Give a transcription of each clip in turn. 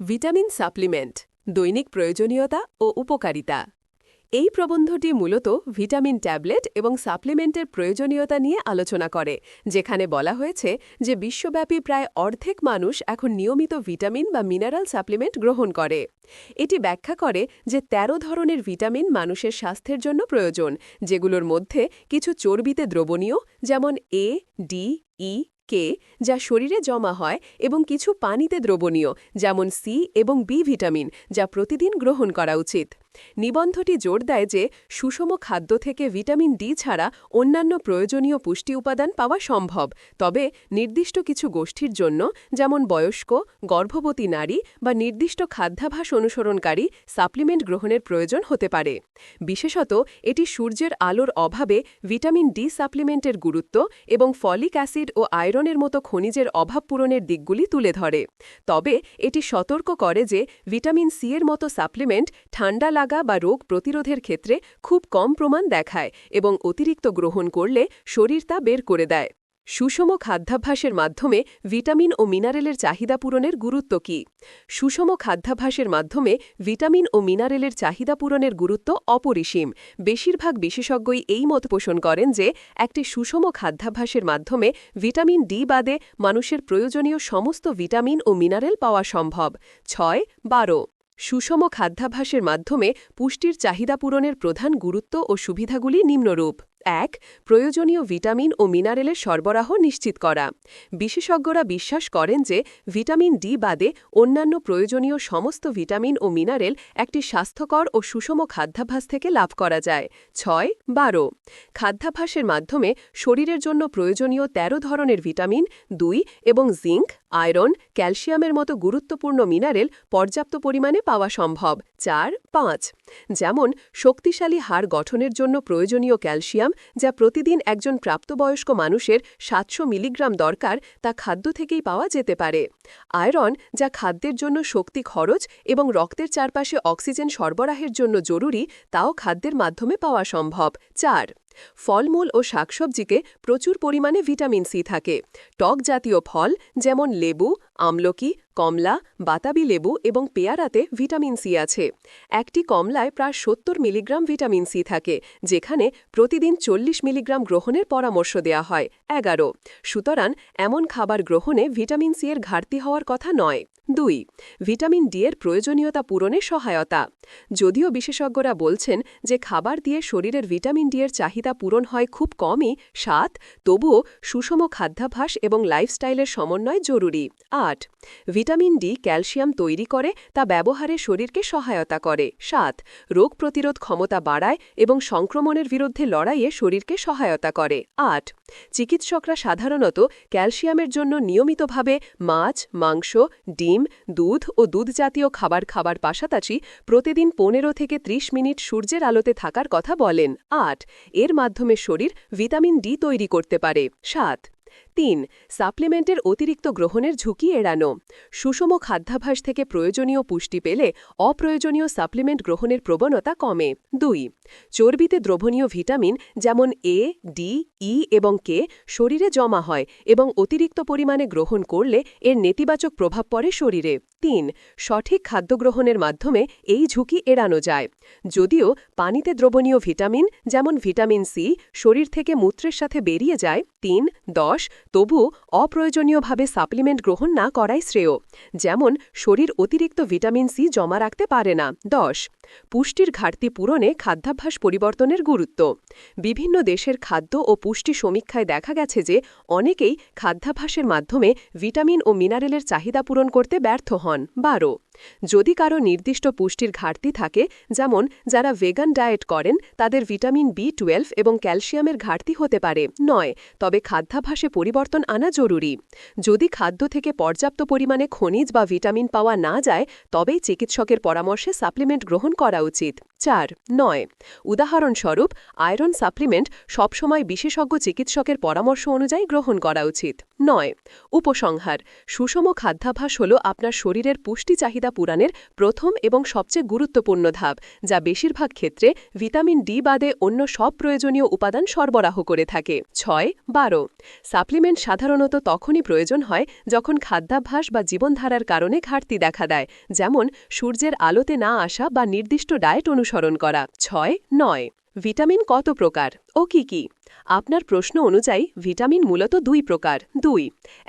Vitamin supplement, দৈনিক প্রয়োজনীয়তা ও উপকারিতা। এই প্রবন্ধটি মূলত ভিটামিন ট্যাবলেট এবং সাপ্লিমেন্টের প্রয়োজনীয়তা নিয়ে আলোচনা করে, যেখানে বলা হয়েছে যে বিশ্বব্যাপী প্রায় অর্ধেক মানুষ এখন নিয়মিত ভিটামিন বা মিনারেল সাপ্লিমেন্ট গ্রহণ করে। এটি ব্যাখ্যা করে যে ১৩ ধরনের ভিটামিন মানুষের স্বাস্থ্যের জন্য প্রয়োজন, যেগুলোর মধ্যে কিছু চর্বিতে দ্রবণীয়, যেমন এ ডি ই কে যা শরীরে জমা হয় এবং কিছু পানিতে দ্রবণীয়, যেমন সি এবং বি ভিটামিন, যা প্রতিদিন গ্রহণ করা উচিত। নিবন্ধটি জোর দেয় যে, সুষম খাদ্য থেকে ভিটামিন ডি ছাড়া অন্যান্য প্রয়োজনীয় পুষ্টি উপাদান পাওয়া সম্ভব। তবে, নির্দিষ্ট কিছু গোষ্ঠীর জন্য, যেমন বয়স্ক, গর্ভবতী নারী বা নির্দিষ্ট খাদ্যাভাস অনুসরণকারী সাপ্লিমেন্ট গ্রহণের প্রয়োজন হতে পারে। বিশেষত, এটি সূর্যের আলোর অভাবে ভিটামিন ডি সাপ্লিমেন্টের গুরুত্ব এবং ফলিক অ্যাসিড ও আয়রনের মতো খনিজের অভাব পূরণের দিকগুলি তুলে ধরে। তবে, এটি সতর্ক করে যে, ভিটামিন সি এর মতো সাপ্লিমেন্ট ঠান্ডা লাগা বা রোগ প্রতিরোধের ক্ষেত্রে খুব কম প্রমাণ দেখায় এবং অতিরিক্ত গ্রহণ করলে শরীর তা বের করে দেয়। সুষম খাদ্যাভ্যাসের মাধ্যমে ভিটামিন ও মিনারেলের চাহিদা পূরণের গুরুত্ব কী? সুষম খাদ্যাভ্যাসের মাধ্যমে ভিটামিন ও মিনারেলের চাহিদা পূরণের গুরুত্ব অপরিসীম। বেশিরভাগ বিশেষজ্ঞই এই মত পোষণ করেন যে, একটি সুষম খাদ্যাভ্যাসের মাধ্যমে ভিটামিন ডি বাদে মানুষের প্রয়োজনীয় সমস্ত ভিটামিন ও মিনারেল পাওয়া সম্ভব। ছয়, বারো সুষম খাদ্যাভ্যাসের মাধ্যমে পুষ্টির চাহিদা পূরণের প্রধান গুরুত্ব ও সুবিধাগুলি নিম্নরূপ। এক, প্রয়োজনীয় ভিটামিন ও মিনারেলের সরবরাহ নিশ্চিত করা। বিশেষজ্ঞরা বিশ্বাস করেন যে, ভিটামিন ডি বাদে অন্যান্য প্রয়োজনীয় সমস্ত ভিটামিন ও মিনারেল একটি স্বাস্থ্যকর ও সুষম খাদ্যাভ্যাস থেকে লাভ করা যায়। ছয়, বারো, খাদ্যাভ্যাসের মাধ্যমে শরীরের জন্য প্রয়োজনীয় ১৩ ধরনের ভিটামিন, দুই এবং জিঙ্ক, আয়রন, ক্যালসিয়ামের মতো গুরুত্বপূর্ণ মিনারেল পর্যাপ্ত পরিমাণে পাওয়া সম্ভব। চার, পাঁচ, যেমন শক্তিশালী হাড় গঠনের জন্য প্রয়োজনীয় ক্যালসিয়াম যা প্রতিদিন একজন প্রাপ্তবয়স্ক মানুষের সাতশো মিলিগ্রাম দরকার তা খাদ্য থেকেই পাওয়া যেতে পারে। আয়রন, যা খাদ্যের জন্য শক্তি খরচ এবং রক্তের চারপাশে অক্সিজেন সরবরাহের জন্য জরুরি, তাও খাদ্যের মাধ্যমে পাওয়া সম্ভব। চার, ফলমূল ও শাকসবজিকে প্রচুর পরিমাণে ভিটামিন সি থাকে। টক জাতীয় ফল, যেমন লেবু, আমলকি কমলা, বাতাবি লেবু এবং পেয়ারাতে ভিটামিন সি আছে। একটি কমলায় প্রায় সত্তর মিলিগ্রাম ভিটামিন সি থাকে, যেখানে প্রতিদিন চল্লিশ মিলিগ্রাম গ্রহণের পরামর্শ দেয়া হয়। এগারো। সুতরাং এমন খাবার গ্রহণে ভিটামিন সি এর ঘাটতি হওয়ার কথা নয়। দুই, ভিটামিন ডি এর প্রয়োজনীয়তা পূরণে সহায়তা। যদিও বিশেষজ্ঞরা বলছেন যে খাবার দিয়ে শরীরের ভিটামিন ডি এর চাহিদা পূরণ হয় খুব কমই, সাত, তবুও সুষম খাদ্যাভ্যাস এবং লাইফস্টাইলের সমন্বয় জরুরি। আট, ভিটামিন ডি ক্যালসিয়াম তৈরি করে তা ব্যবহারে শরীরকে সহায়তা করে। সাত, রোগ প্রতিরোধ ক্ষমতা বাড়ায় এবং সংক্রমণের বিরুদ্ধে লড়াইয়ে শরীরকে সহায়তা করে। আট, চিকিৎসকরা সাধারণত ক্যালসিয়ামের জন্য নিয়মিতভাবে মাছ, মাংস, ডিম দুধ ও দুধ জাতীয় খাবার খাবার পাশাপাশি প্রতিদিন পনেরো থেকে ৩০ মিনিট সূর্যের আলোতে থাকার কথা বলেন। আট, এর মাধ্যমে শরীর ভিটামিন ডি তৈরি করতে পারে। সাত তিন, সাপ্লিমেন্টের অতিরিক্ত গ্রহণের ঝুঁকি এড়ানো। সুষম খাদ্যাভাস থেকে প্রয়োজনীয় পুষ্টি পেলে অপ্রয়োজনীয় সাপ্লিমেন্ট গ্রহণের প্রবণতা কমে। দুই, চর্বিতে দ্রবণীয় ভিটামিন যেমন এ, ডি, ই এবং কে শরীরে জমা হয় এবং অতিরিক্ত পরিমাণে গ্রহণ করলে এর নেতিবাচক প্রভাব পড়ে শরীরে। তিন, সঠিক খাদ্য গ্রহণের মাধ্যমে এই ঝুঁকি এড়ানো যায়। যদিও পানিতে দ্রবণীয় ভিটামিন যেমন ভিটামিন সি শরীর থেকে মূত্রের সাথে বেরিয়ে যায়, তিন, দশ তবু অপ্রয়োজনীয়ভাবে সাপ্লিমেন্ট গ্রহণ না করাই শ্রেয়। যেমন, শরীর অতিরিক্ত ভিটামিন সি জমা রাখতে পারে না। দশ, পুষ্টির ঘাটতি পূরণে খাদ্যাভ্যাস পরিবর্তনের গুরুত্ব। বিভিন্ন দেশের খাদ্য ও পুষ্টি সমীক্ষায় দেখা গেছে যে, অনেকেই খাদ্যাভ্যাসের মাধ্যমে ভিটামিন ও মিনারেলের চাহিদা পূরণ করতে ব্যর্থ হন। বারো যদি কারও নির্দিষ্ট পুষ্টির ঘাটতি থাকে, যেমন যারা ভেগান ডায়েট করেন, তাদের ভিটামিন বি টুয়েলভ এবং ক্যালসিয়ামের ঘাটতি হতে পারে। নয়, তবে খাদ্যাভাসে পরিবর্তন আনা জরুরি। যদি খাদ্য থেকে পর্যাপ্ত পরিমাণে খনিজ বা ভিটামিন পাওয়া না যায়, তবেই চিকিৎসকের পরামর্শে সাপ্লিমেন্ট গ্রহণ করা উচিত। চার, নয়। উদাহরণস্বরূপ, আয়রন সাপ্লিমেন্ট সবসময় বিশেষজ্ঞ চিকিৎসকের পরামর্শ অনুযায়ী গ্রহণ করা উচিত। নয়। উপসংহার, সুষম খাদ্যাভ্যাস হল আপনার শরীরের পুষ্টি চাহিদা পূরণের প্রথম এবং সবচেয়ে গুরুত্বপূর্ণ ধাপ, যা বেশিরভাগ ক্ষেত্রে ভিটামিন ডি বাদে অন্য সব প্রয়োজনীয় উপাদান সরবরাহ করে থাকে। ছয়, বারো। সাপ্লিমেন্ট সাধারণত তখনই প্রয়োজন হয় যখন খাদ্যাভ্যাস বা জীবনধারার কারণে ঘাটতি দেখা দেয়, যেমন সূর্যের আলোতে না আসা বা নির্দিষ্ট ডায়েট অনুসরণ করা। ছয়, নয়, ভিটামিন কত প্রকার ও কি কি? আপনার প্রশ্ন অনুযায়ী ভিটামিন মূলত দুই প্রকার। দুই,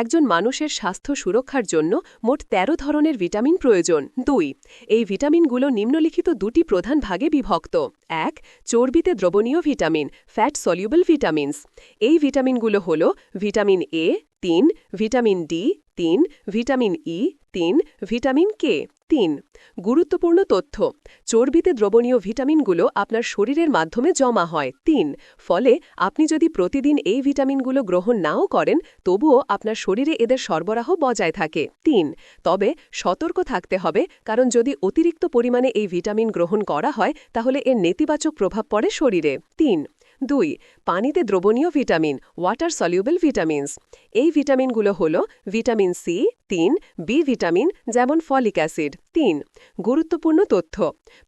একজন মানুষের স্বাস্থ্য সুরক্ষার জন্য মোট ১৩ ধরনের ভিটামিন প্রয়োজন। দুই, এই ভিটামিনগুলো নিম্নলিখিত দুটি প্রধান ভাগে বিভক্ত। এক, চর্বিতে দ্রবণীয় ভিটামিন ফ্যাট সলিউবল ভিটামিনস এই ভিটামিনগুলো হল ভিটামিন এ তিন, ভিটামিন ডি, তিন, ভিটামিন ই, তিন, ভিটামিন কে, তিন। গুরুত্বপূর্ণ তথ্য, চর্বিতে দ্রবণীয় ভিটামিনগুলো আপনার শরীরের মাধ্যমে জমা হয়, তিন। ফলে আপনি যদি প্রতিদিন এই ভিটামিনগুলো গ্রহণ নাও করেন, তবুও আপনার শরীরে এদের সরবরাহ বজায় থাকে, তিন। তবে সতর্ক থাকতে হবে, কারণ যদি অতিরিক্ত পরিমাণে এই ভিটামিন গ্রহণ করা হয়, তাহলে এর নেতিবাচক প্রভাব পড়ে শরীরে, তিন। দুই পানিতে দ্রবণীয় ভিটামিন ওয়াটার সলিউবল ভিটামিনস এই ভিটামিনগুলো হল ভিটামিন সি তিন বি ভিটামিন, যেমন ফলিক অ্যাসিড। তিন, গুরুত্বপূর্ণ তথ্য।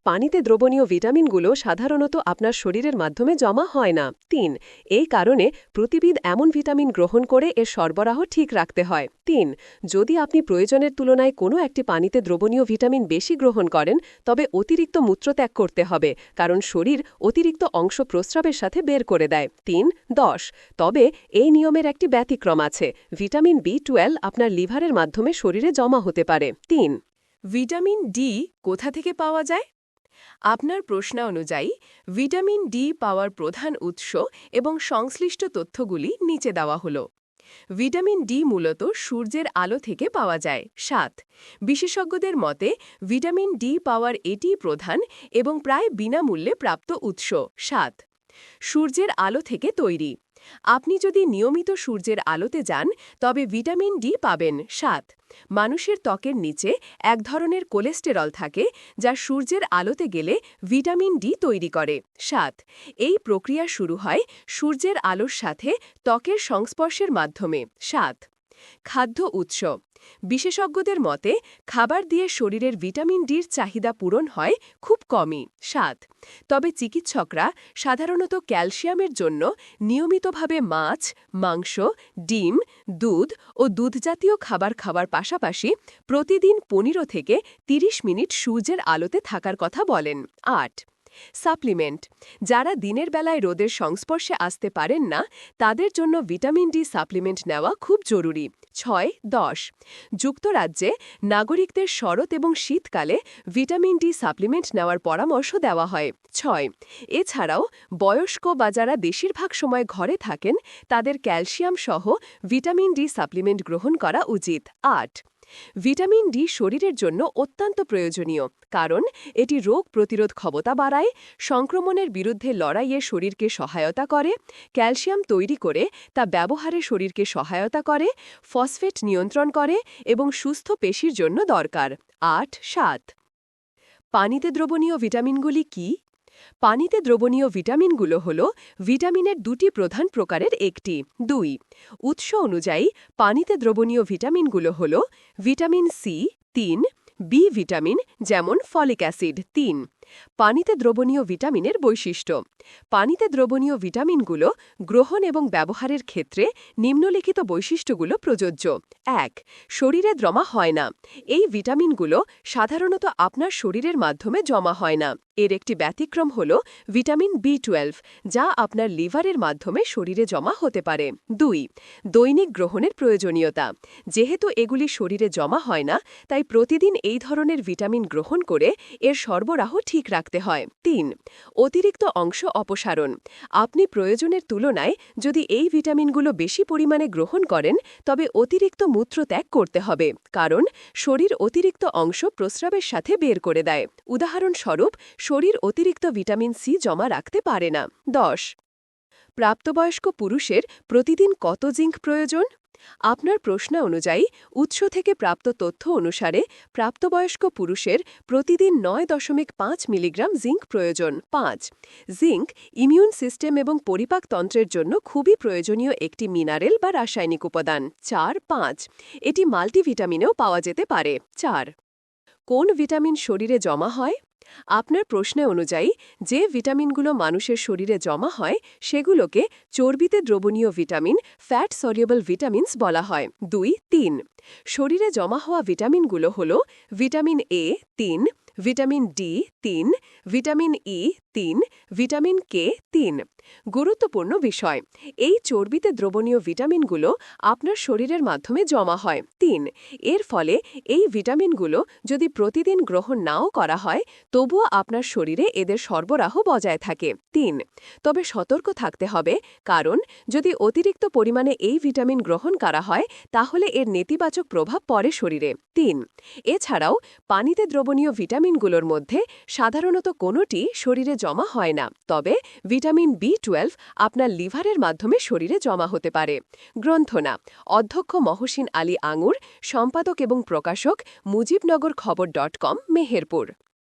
পানিতে দ্রবণীয় ভিটামিনগুলো সাধারণত আপনার শরীরের মাধ্যমে জমা হয় না। তিন, এই কারণে প্রতিবিদ এমন ভিটামিন গ্রহণ করে এর সরবরাহ ঠিক রাখতে হয়। তিন, যদি আপনি প্রয়োজনের তুলনায় কোনো একটি পানিতে দ্রবণীয় ভিটামিন বেশি গ্রহণ করেন, তবে অতিরিক্ত মূত্রত্যাগ করতে হবে, কারণ শরীর অতিরিক্ত অংশ প্রস্রাবের সাথে বের করে দেয়। তিন, দশ, তবে এই নিয়মের একটি ব্যতিক্রম আছে। ভিটামিন বি টুয়েলভ আপনার লিভারের মাধ্যমে শরীরে জমা হতে পারে। তিন, ভিটামিন ডি কোথা থেকে পাওয়া যায়? আপনার প্রশ্ন অনুযায়ী, ভিটামিন ডি পাওয়ার প্রধান উৎস এবং সংশ্লিষ্ট তথ্যগুলি নিচে দেওয়া হল। ভিটামিন ডি মূলত সূর্যের আলো থেকে পাওয়া যায়। সাত, বিশেষজ্ঞদের মতে, ভিটামিন ডি পাওয়ার এটি প্রধান এবং প্রায় বিনামূল্যে প্রাপ্ত উৎস। সাত, সূর্যের আলো থেকে তৈরি। আপনি যদি নিয়মিত সূর্যের আলোতে যান, তবে ভিটামিন ডি পাবেন। সাত, মানুষের ত্বকের নিচে এক ধরনের কোলেস্টেরল থাকে, যা সূর্যের আলোতে গেলে ভিটামিন ডি তৈরি করে। সাত, এই প্রক্রিয়া শুরু হয় সূর্যের আলোর সাথে ত্বকের সংস্পর্শের মাধ্যমে। সাত খাদ্য উৎস। বিশেষজ্ঞদের মতে, খাবার দিয়ে শরীরের ভিটামিন ডির চাহিদা পূরণ হয় খুব কমই, সাত। তবে চিকিৎসকরা সাধারণত ক্যালসিয়ামের জন্য নিয়মিতভাবে মাছ, মাংস, ডিম, দুধ ও দুধজাতীয় খাবার খাওয়ার পাশাপাশি প্রতিদিন পনেরো থেকে ৩০ মিনিট সূর্যের আলোতে থাকার কথা বলেন। আট। সাপ্লিমেন্ট। যারা দিনের বেলায় রোদের সংস্পর্শে আসতে পারেন না, তাদের জন্য ভিটামিন ডি সাপ্লিমেন্ট নেওয়া খুব জরুরি। ছয়, দশ। যুক্তরাজ্যে নাগরিকদের শরৎ এবং শীতকালে ভিটামিন ডি সাপ্লিমেন্ট নেওয়ার পরামর্শ দেওয়া হয়। ছয়। এছাড়াও বয়স্ক বা যারা বেশিরভাগ সময় ঘরে থাকেন, তাদের ক্যালসিয়াম সহ ভিটামিন ডি সাপ্লিমেন্ট গ্রহণ করা উচিত। আট। ভিটামিন ডি শরীরের জন্য অত্যন্ত প্রয়োজনীয়, কারণ এটি রোগ প্রতিরোধ ক্ষমতা বাড়ায়, সংক্রমণের বিরুদ্ধে লড়াইয়ে শরীরকে সহায়তা করে, ক্যালসিয়াম তৈরি করে তা ব্যবহারে শরীরকে সহায়তা করে, ফসফেট নিয়ন্ত্রণ করে এবং সুস্থ পেশির জন্য দরকার। আট, সাত। পানিতে দ্রবণীয় ভিটামিনগুলি কি? পানিতে দ্রবণীয় ভিটামিনগুলো হল ভিটামিনের দুটি প্রধান প্রকারের একটি, দুই। উৎস অনুযায়ী পানিতে দ্রবণীয় ভিটামিনগুলো হল ভিটামিন সি, তিন। বি ভিটামিন, যেমন ফলিক অ্যাসিড, তিন। পানিতে দ্রবণীয় ভিটামিনের বৈশিষ্ট্য। পানিতে দ্রবণীয় ভিটামিনগুলো গ্রহণ এবং ব্যবহারের ক্ষেত্রে নিম্নলিখিত বৈশিষ্ট্যগুলো প্রযোজ্য। এক, শরীরে জমা হয় না। এই ভিটামিনগুলো সাধারণত আপনার শরীরের মাধ্যমে জমা হয় না। এর একটি ব্যতিক্রম হল ভিটামিন বি টুয়েলভ, যা আপনার লিভারের মাধ্যমে শরীরে জমা হতে পারে। দুই, দৈনিক গ্রহণের প্রয়োজনীয়তা। যেহেতু এগুলি শরীরে জমা হয় না, তাই প্রতিদিন এই ধরনের ভিটামিন গ্রহণ করে এর সরবরাহ ঠিক রাখতে হয়। তিন, অতিরিক্ত অংশ অপসারণ। আপনি প্রয়োজনের তুলনায় যদি এই ভিটামিনগুলো বেশি পরিমাণে গ্রহণ করেন, তবে অতিরিক্ত মূত্র ত্যাগ করতে হবে, কারণ শরীর অতিরিক্ত অংশ প্রস্রাবের সাথে বের করে দেয়। উদাহরণস্বরূপ, শরীর অতিরিক্ত ভিটামিন সি জমা রাখতে পারে না। দশ, প্রাপ্তবয়স্ক পুরুষের প্রতিদিন কত জিঙ্ক প্রয়োজন? আপনার প্রশ্ন অনুযায়ী, উৎস থেকে প্রাপ্ত তথ্য অনুসারে প্রাপ্তবয়স্ক পুরুষের প্রতিদিন নয় দশমিক পাঁচ মিলিগ্রাম জিঙ্ক প্রয়োজন। পাঁচ, জিঙ্ক ইমিউন সিস্টেম এবং পরিপাকতন্ত্রের জন্য খুবই প্রয়োজনীয় একটি মিনারেল বা রাসায়নিক উপাদান। চার, পাঁচ, এটি মাল্টিভিটামিনেও পাওয়া যেতে পারে। চার, কোন ভিটামিন শরীরে জমা হয়? আপনার প্রশ্নে অনুযায়ী, যে ভিটামিনগুলো মানুষের শরীরে জমা হয়, সেগুলোকে চর্বিতে দ্রবণীয় ভিটামিন ফ্যাট সরিয়েবল ভিটামিনস বলা হয়। দুই, তিন, শরীরে জমা হওয়া ভিটামিনগুলো হল ভিটামিন এ তিন, ভিটামিন ডি তিন, ভিটামিন ই তিন, ভিটামিন কে তিন। গুরুত্বপূর্ণ বিষয়। এই চর্বিতে দ্রবণীয় ভিটামিনগুলো আপনার শরীরের মাধ্যমে জমা হয়। তিন, এর ফলে এই ভিটামিনগুলো যদি প্রতিদিন গ্রহণ নাও করা হয়, তবুও আপনার শরীরে এদের সরবরাহ বজায় থাকে। তিন, তবে সতর্ক থাকতে হবে, কারণ যদি অতিরিক্ত পরিমাণে এই ভিটামিন গ্রহণ করা হয়, তাহলে এর নেতিবাচক প্রভাব পড়ে শরীরে। তিন, এছাড়াও পানিতে দ্রবণীয় ভিটামিনগুলোর মধ্যে সাধারণত কোনোটি শরীরে জমা হয় না, তবে ভিটামিন বি টুয়েলভ আপনার লিভারের মাধ্যমে শরীরে জমা হতে পারে। গ্রন্থনা, অধ্যক্ষ মহসিন আলী আঙুর, সম্পাদক এবং প্রকাশক মুজিবনগর খবর ডট কম, মেহেরপুর।